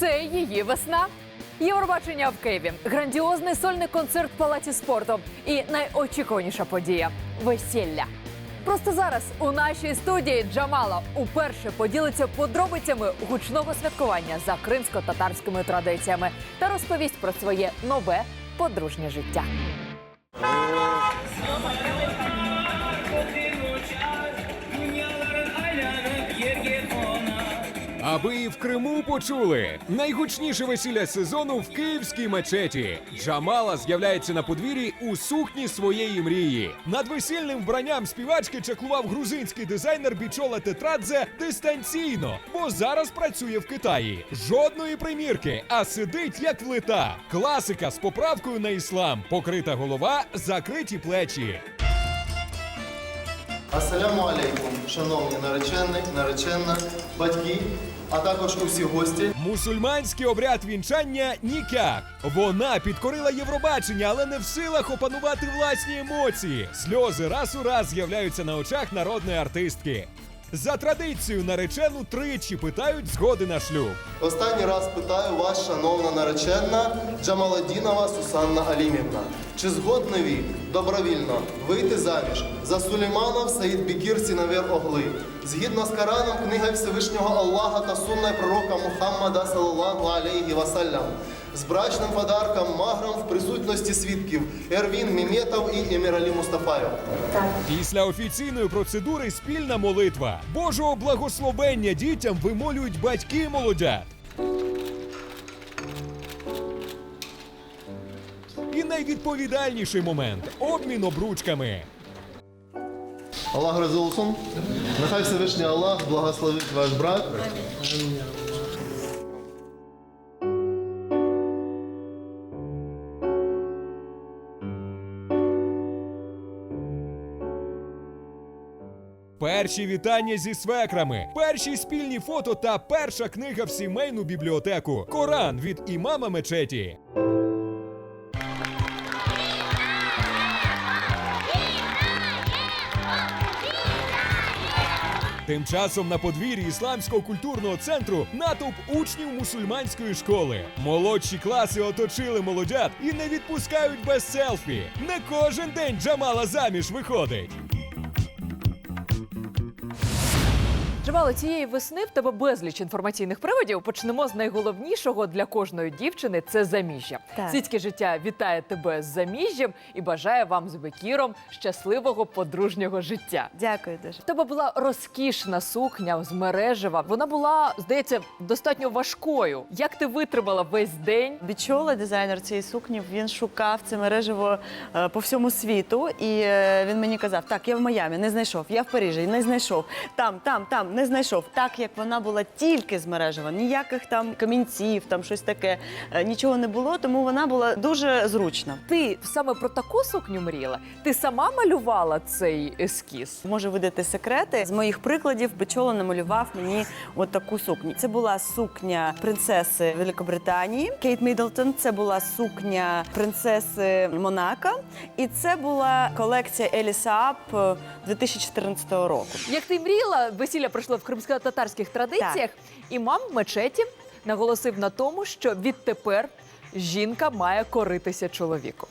Це її весна. Євробачення в Києві, грандіозний сольний концерт в палаці спорту і найочікуваніша подія весілля. Просто зараз у нашій студії Джамала уперше поділиться подробицями гучного святкування за кримсько-татарськими традиціями та розповість про своє нове подружнє життя. Аби і в Криму почули найгучніше весілля сезону в київській мечеті. Джамала з'являється на подвір'ї у сукні своєї мрії. Над весільним вбранням співачки чаклував грузинський дизайнер Бічола Тетрадзе дистанційно, бо зараз працює в Китаї. Жодної примірки, а сидить як влита. Класика з поправкою на іслам, покрита голова, закриті плечі. Ассаляму алейкум, шановні наречений, наречена, батьки, а також усі гості. Мусульманський обряд вінчання нікях. Вона підкорила Євробачення, але не в силах опанувати власні емоції. Сльози раз у раз з'являються на очах народної артистки. За традицією наречену тричі питають згоди на шлюб. Останній раз питаю вас, шановна наречена Джамаладінова Сусанна Алімівна. Чи згодні ви добровільно вийти заміж за Сулейманов Саїд Бікір Сінавер Огли? Згідно з Кораном, книга Всевишнього Аллаха та сунною пророка Мухаммада салаллаху алейхі васалям. З брачним подарком Магром в присутності свідків Ервін Міметов і Еміралі Мустафаєв. Після офіційної процедури спільна молитва. Божого благословення дітям вимолюють батьки молодят. І найвідповідальніший момент обмін обручками. Аллах Разулсун. Нехай Всевишній Аллах благословить ваш брак. Перші вітання зі свекрами, перші спільні фото та перша книга в сімейну бібліотеку. Коран від імама мечеті. Тим часом на подвір'ї ісламського культурного центру натовп учнів мусульманської школи. Молодші класи оточили молодят і не відпускають без селфі. Не кожен день Джамала заміж виходить. Джамала, цієї весни в тебе безліч інформаційних приводів. Почнемо з найголовнішого для кожної дівчини це заміжжя. Так. Світське життя вітає тебе з заміжжям і бажає вам з Бекіром щасливого подружнього життя. Дякую дуже. В тебе була розкішна сукня з мережева. Вона була, здається, достатньо важкою. Як ти витримала весь день? Бічола, дизайнер цієї сукні, він шукав це мережево е, по всьому світу. І е, він мені казав: так, я в Майамі не знайшов, я в Парижі не знайшов. Там, там, там не знайшов. Так як вона була тільки з мережева, ніяких там камінців, там щось таке, е, нічого не було, тому вона була дуже зручна. Ти саме про таку сукню мріяла? Ти сама малювала цей ескіз? Можу видати секрети. З моїх прикладів Бичоло намалював мені от таку сукню. Це була сукня принцеси Великобританії Кейт Міддлтон. Це була сукня принцеси Монако. І це була колекція Еліса Ап 2014 року. Як ти мріяла, весілля пройшло в кримсько-татарських традиціях, імам в мечеті наголосив на тому, що відтепер жінка має коритися чоловіку.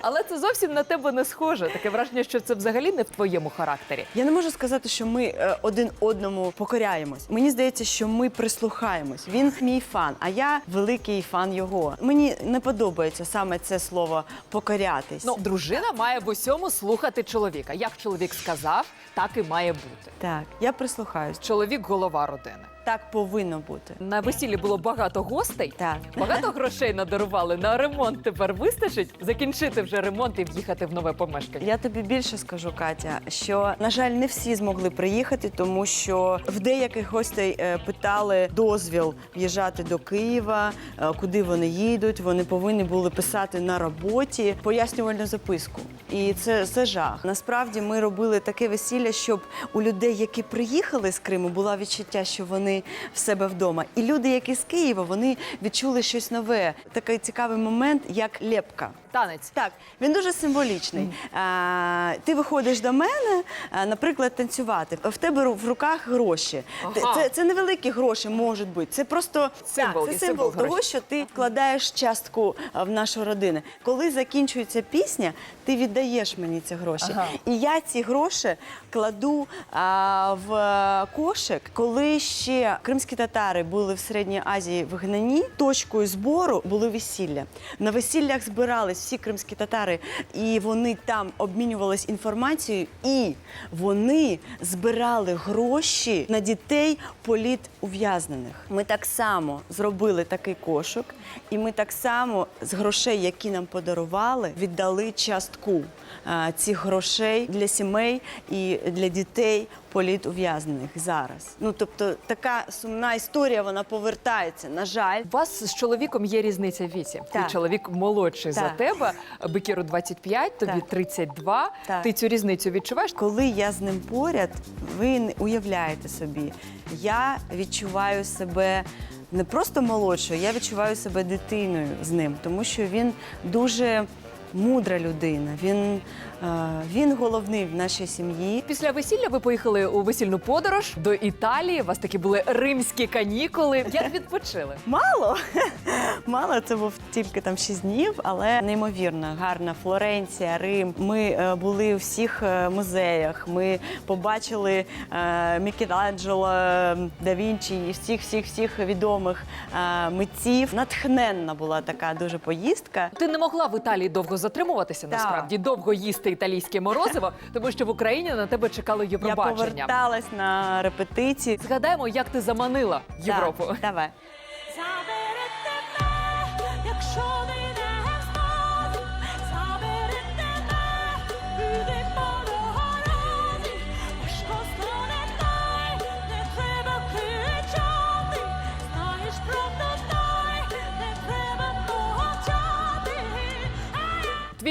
Але це зовсім на тебе не схоже. Таке враження, що це взагалі не в твоєму характері. Я не можу сказати, що ми е, один одному покоряємось. Мені здається, що ми прислухаємось. Він мій фан, а я великий фан його. Мені не подобається саме це слово покорятись. Ну, дружина має в усьому слухати чоловіка. Як чоловік сказав, так і має бути. так, я прислухаюсь. Чоловік голова родини. Так повинно бути. На весіллі було багато гостей. Так. Багато грошей надарували на ремонт. Тепер вистачить закінчити вже ремонт і в'їхати в нове помешкання. Я тобі більше скажу, Катя, що на жаль, не всі змогли приїхати, тому що в деяких гостей е, питали дозвіл в'їжджати до Києва, е, куди вони їдуть. Вони повинні були писати на роботі пояснювальну записку. І це, це жах. Насправді ми робили таке весілля, щоб у людей, які приїхали з Криму, було відчуття, що вони в себе вдома. І люди, які з Києва, вони відчули щось нове. Такий цікавий момент, як лепка. Танець. Так, він дуже символічний. А, ти виходиш до мене, а, наприклад, танцювати. В тебе в руках гроші. Ага. Це, це невеликі гроші можуть бути. Це просто Символ, так, і це символ символ того, грошей. що ти вкладаєш частку а, в нашу родину. Коли закінчується пісня, ти віддаєш мені ці гроші. Ага. І я ці гроші кладу а, в е, кошик. Коли ще кримські татари були в Середній Азії вигнані, точкою збору були весілля. На весіллях збирались всі кримські татари, і вони там обмінювалися інформацією, і вони збирали гроші на дітей політув'язнених. Ми так само зробили такий кошик, і ми так само з грошей, які нам подарували, віддали частку а, цих грошей для сімей і для дітей політув'язнених зараз. Ну тобто така сумна історія, вона повертається. На жаль, У вас з чоловіком є різниця в віці. Так. Чоловік молодший за Так. Тебе, Бекіру 25, тобі Так. 32. Так. Ти цю різницю відчуваєш? коли я з ним поряд, ви не уявляєте собі, я відчуваю себе. Не просто молодшою, я відчуваю себе дитиною з ним, тому що він дуже мудра людина. Він, він головний в нашій сім'ї. Після весілля ви поїхали у весільну подорож до Італії. У вас такі були римські канікули. Як відпочили? Мало. Мало, це був тільки там 6 днів, але неймовірно гарна Флоренція, Рим. Ми е, були у всіх е, музеях. Ми побачили е, Мікеланджело, е, да Вінчі і всіх всіх всіх відомих е, митців. Натхненна була така дуже поїздка. Ти не могла в Італії довго затримуватися, насправді довго їсти італійське морозиво, тому що в Україні на тебе чекало Євробачення. Я поверталась на репетиції. Згадаємо, як ти заманила Європу. Так, давай.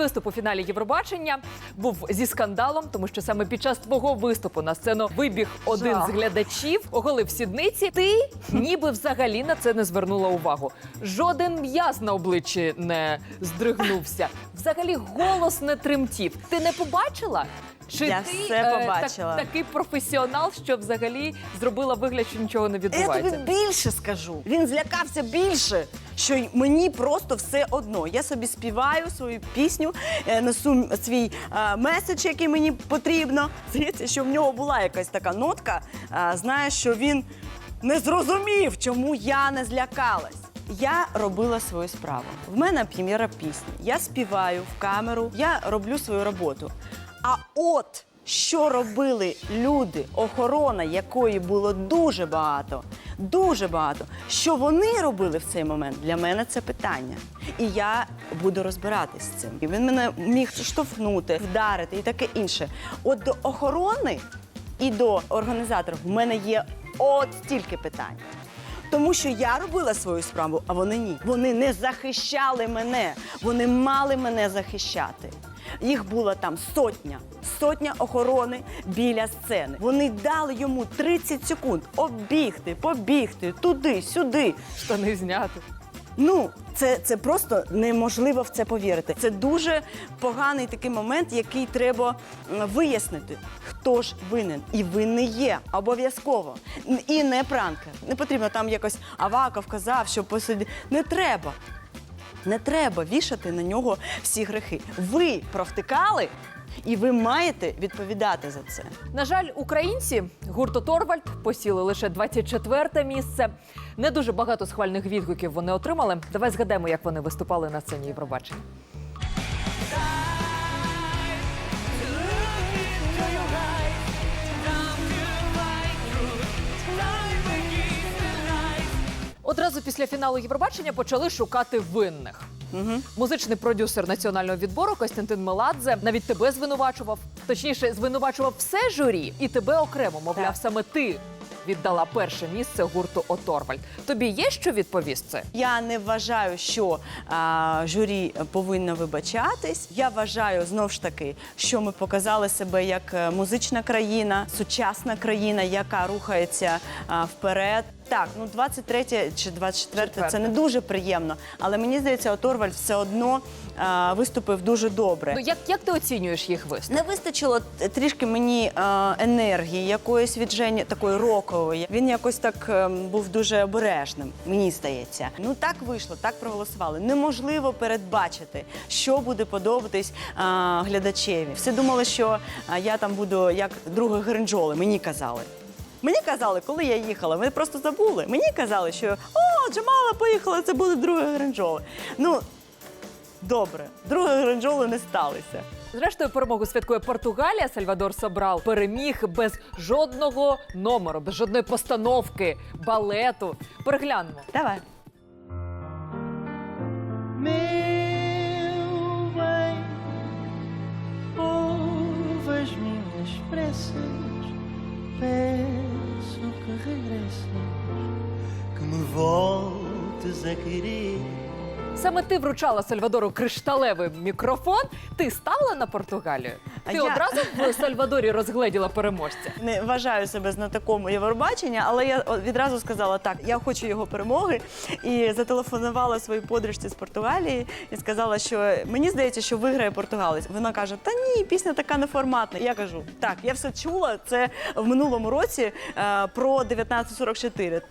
Виступ у фіналі Євробачення був зі скандалом, тому що саме під час твого виступу на сцену вибіг один Жах. з глядачів, оголив сідниці. Ти ніби взагалі на це не звернула увагу. Жоден м'яз на обличчі не здригнувся. Взагалі голос не тремтів. Ти не побачила? Чи Я ти все е, побачила. так- такий професіонал, що взагалі зробила вигляд, що нічого не Я тобі більше скажу. Він злякався більше, що мені просто все одно. Я собі співаю свою пісню, е, несу свій е, меседж, який мені потрібно. Здається, що в нього була якась така нотка. е, Знаєш, що він не зрозумів, чому я не злякалась. Я робила свою справу. В мене прем'єра пісні. Я співаю в камеру, я роблю свою роботу. А от що робили люди, охорона якої було дуже багато, дуже багато. Що вони робили в цей момент? Для мене це питання. І я буду розбиратись з цим. І він мене міг штовхнути, вдарити і таке інше. От до охорони і до організаторів в мене є от стільки питань. Тому що я робила свою справу, а вони ні. Вони не захищали мене. Вони мали мене захищати. Їх було там сотня, сотня охорони біля сцени. Вони дали йому 30 секунд оббігти, побігти туди, сюди. Штани зняти. Ну, це, це просто неможливо в це повірити. Це дуже поганий такий момент, який треба м, вияснити, хто ж винен. І винний є обов'язково. Н- І не пранкер. Не потрібно там якось Аваков казав, що посиді. Не треба. Не треба вішати на нього всі грехи. Ви провтикали, і ви маєте відповідати за це. На жаль, українці гурту Торвальд посіли лише 24 місце. Не дуже багато схвальних відгуків вони отримали. Давай згадаємо, як вони виступали на сцені Євробачення. Одразу після фіналу Євробачення почали шукати винних. Музичний продюсер національного відбору Костянтин Меладзе навіть тебе звинувачував, точніше, звинувачував все журі і тебе окремо. Мовляв, Так. саме ти віддала перше місце гурту Оторвальд. Тобі є що відповісти? Я не вважаю, що а, журі повинно вибачатись. Я вважаю знов ж таки, що ми показали себе як е, музична країна, сучасна країна, яка рухається а, вперед. Так, ну 23 чи 24 це не дуже приємно. Але мені здається, Оторвальд все одно а, виступив дуже добре. Ну як, як ти оцінюєш їх виступ? Не вистачило трішки мені е, енергії, якоїсь від Жені такої рокової. Він якось так е, був дуже обережним, мені здається. Ну так вийшло, так проголосували. Неможливо передбачити, що буде подобатись е, глядачеві. Всі думали, що е, я там буду як друга Гринджоли, мені казали. Мені казали, коли я їхала, ми просто забули. Мені казали, що о, Джамала поїхала, це буде друга Гринджоли. Ну, добре, друга Гринджоли не сталося. Зрештою, перемогу святкує Португалія. Сальвадор Собрал переміг без жодного номеру, без жодної постановки, балету. Переглянемо. Давай. Meu bem, ouve as minhas preces, regresses, que me voltes a querer. Саме ти вручала Сальвадору кришталевий мікрофон. Ти ставила на Португалію? Ти я- одразу в Сальвадорі розгледіла переможця. Не вважаю себе знатоком Євробачення, але я відразу сказала так: я хочу його перемоги. І зателефонувала своїй подружці з Португалії і сказала, що мені здається, що виграє португалець. Вона каже: Та ні, пісня така неформатна. Я кажу, так, я все чула. Це в минулому році е, про 1944.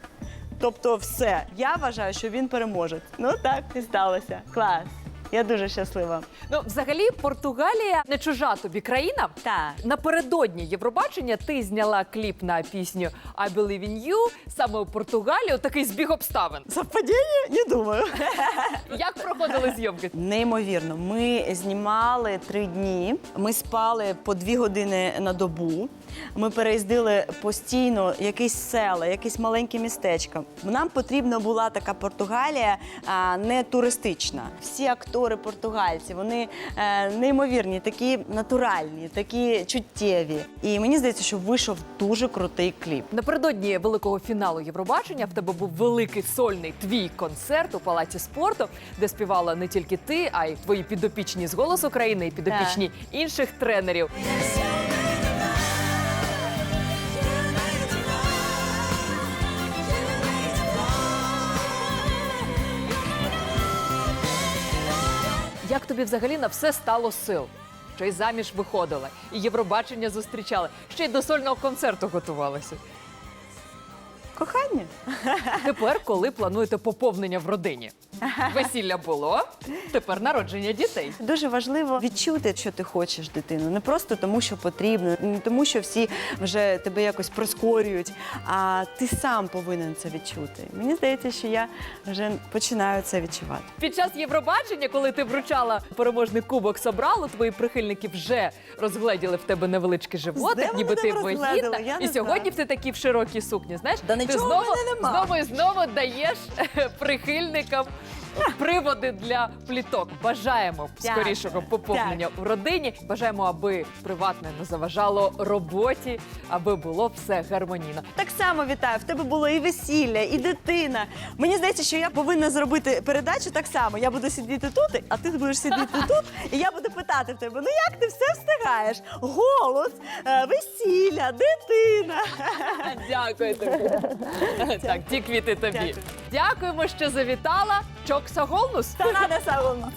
Тобто, все, я вважаю, що він переможе. Ну так і сталося. Клас. Я дуже щаслива. Ну, взагалі, Португалія не чужа тобі країна. Так. Напередодні Євробачення ти зняла кліп на пісню I Believe in You саме у Португалію. Такий збіг обставин. Совпадіння? Не думаю. Як проходили зйомки? Неймовірно, ми знімали три дні. Ми спали по дві години на добу. Ми переїздили постійно якісь села, якісь маленькі містечка. Нам потрібна була така Португалія а, не туристична. Всі актори португальці, вони е, неймовірні, такі натуральні, такі чуттєві. І мені здається, що вийшов дуже крутий кліп. Напередодні великого фіналу Євробачення в тебе був великий сольний твій концерт у палаці спорту, де співала не тільки ти, а й твої підопічні з голосу України і підопічні інших тренерів. Як тобі взагалі на все стало сил? Що й заміж виходила, і Євробачення зустрічали, ще й до сольного концерту готувалася. Кохання. Тепер, коли плануєте поповнення в родині? Весілля було, тепер народження дітей. Дуже важливо відчути, що ти хочеш дитину. Не просто тому, що потрібно, не тому, що всі вже тебе якось проскорюють, а ти сам повинен це відчути. Мені здається, що я вже починаю це відчувати. Під час Євробачення, коли ти вручала переможний кубок Собралу, твої прихильники вже розгледіли в тебе невеличкий животик, ніби ти вагітна. І сьогодні ти такі в широкій сукні. Знаєш, Да ти знову, знову і знову даєш прихильникам. Приводи для пліток. Бажаємо Дякую. скорішого поповнення в родині. Бажаємо, аби приватне не заважало роботі, аби було все гармонійно. Так само вітаю. В тебе було і весілля, і дитина. Мені здається, що я повинна зробити передачу так само. Я буду сидіти тут, а ти будеш сидіти тут, і я буду питати в тебе: ну як ти все встигаєш? Голос, е, весілля, дитина. Дякую тобі. Так, ті квіти тобі. Дякуємо, що завітала. Оксаголнус? Та надо сагонус.